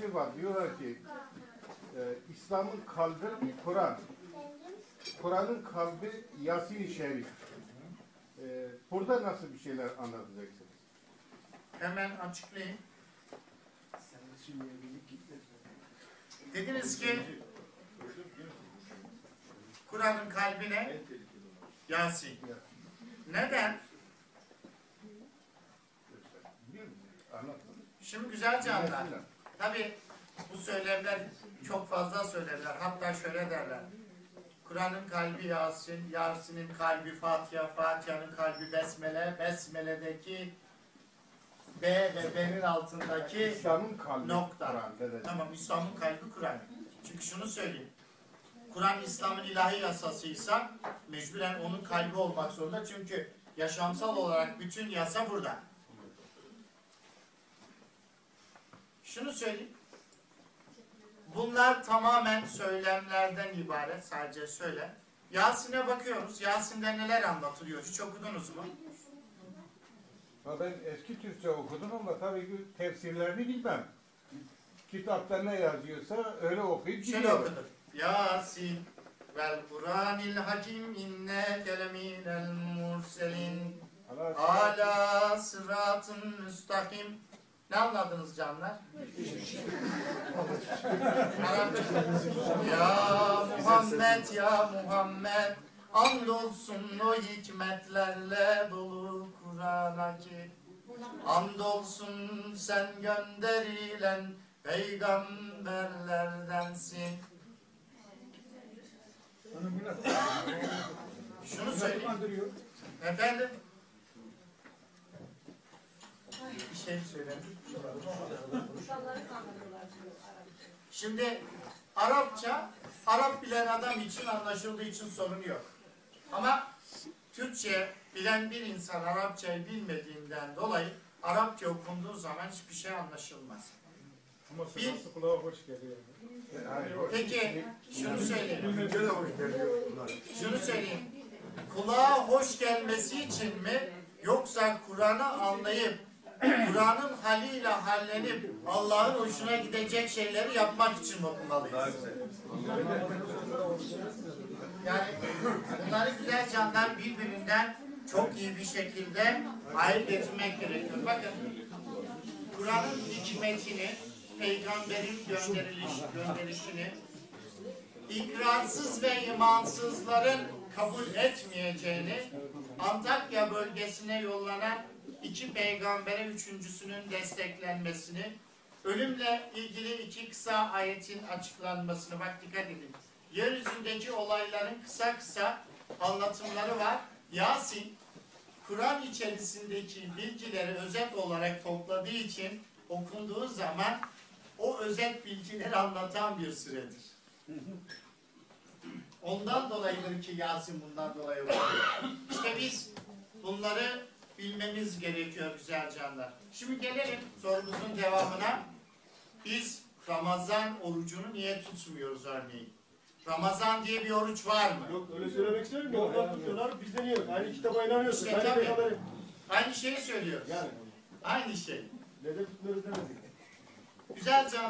şey var. Diyorlar ki e, İslam'ın kalbi Kur'an. Kur'an'ın kalbi Yasin-i Şerif. E, burada nasıl bir şeyler anlatacaksınız? Hemen açıklayayım. Dediniz ki Kur'an'ın kalbine Yasin. Neden? Şimdi güzel canlar. Tabi bu söylemler çok fazla söylerler. Hatta şöyle derler. Kur'an'ın kalbi Yasin, Yasin'in kalbi Fatiha, Fatiha'nın kalbi Besmele, Besmele'deki B ve B'nin altındaki kalbi Nokta. Tamam İslam'ın kalbi Kur'an. Çünkü şunu söyleyeyim. Kur'an İslam'ın ilahi yasasıysa mecburen onun kalbi olmak zorunda. Çünkü yaşamsal olarak bütün yasa burada. Şunu söyleyeyim. Bunlar tamamen söylemlerden ibaret. Sadece söyle. Yasin'e bakıyoruz. Yasin'de neler anlatılıyor? Hiç okudunuz mu? Ha ben eski Türkçe okudum ama tabii ki tefsirlerini bilmem. Kitapta ne yazıyorsa öyle okuyup Şöyle gidiyorum. okuduk. Yasin vel Kur'anil hakim inneke leminel murselin ala sıratın müstakim. Ne anladınız canlar? ya Muhammed ya Muhammed Andolsun o hikmetlerle dolu Kur'an'a ki Andolsun sen gönderilen peygamberlerdensin. Şunu söyleyeyim. Efendim? Bir şey söyledim. Şimdi Arapça, Arap bilen adam için anlaşıldığı için sorun yok. Ama Türkçe bilen bir insan Arapçayı bilmediğinden dolayı Arapça okunduğu zaman hiçbir şey anlaşılmaz. Ama Bir- sırası kulağa hoş geliyor. Peki şunu söyleyeyim. Şunu söyleyeyim. Kulağa hoş gelmesi için mi yoksa Kur'an'ı anlayıp Kur'an'ın haliyle hallenip Allah'ın hoşuna gidecek şeyleri yapmak için okumalıyız? Yani bunları güzel canlar birbirinden çok iyi bir şekilde ayırt etmek gerekiyor. Bakın Kur'an'ın hikmetini, peygamberin gönderiliş, gönderişini ikrarsız ve imansızların kabul etmeyeceğini Antakya bölgesine yollanan iki peygambere üçüncüsünün desteklenmesini ölümle ilgili iki kısa ayetin açıklanmasını bak dikkat edin. Yeryüzündeki olayların kısa kısa anlatımları var. Yasin Kur'an içerisindeki bilgileri özet olarak topladığı için okunduğu zaman o özet bilgileri anlatan bir süredir. Ondan dolayıdır ki Yasin bundan dolayı okuyor. İşte biz bunları bilmemiz gerekiyor güzel canlar. Şimdi gelelim sorumuzun devamına. Biz Ramazan orucunu niye tutmuyoruz örneğin? Ramazan diye bir oruç var mı? Yok öyle söylemek istiyorum ya. Onlar tutuyorlar biz de niye? Aynı kitaba inanıyorsun. İşte Aynı tabii. Aynı şeyi söylüyoruz. Yani Aynı şey. neden tutmuyoruz demedik. Güzel canlar.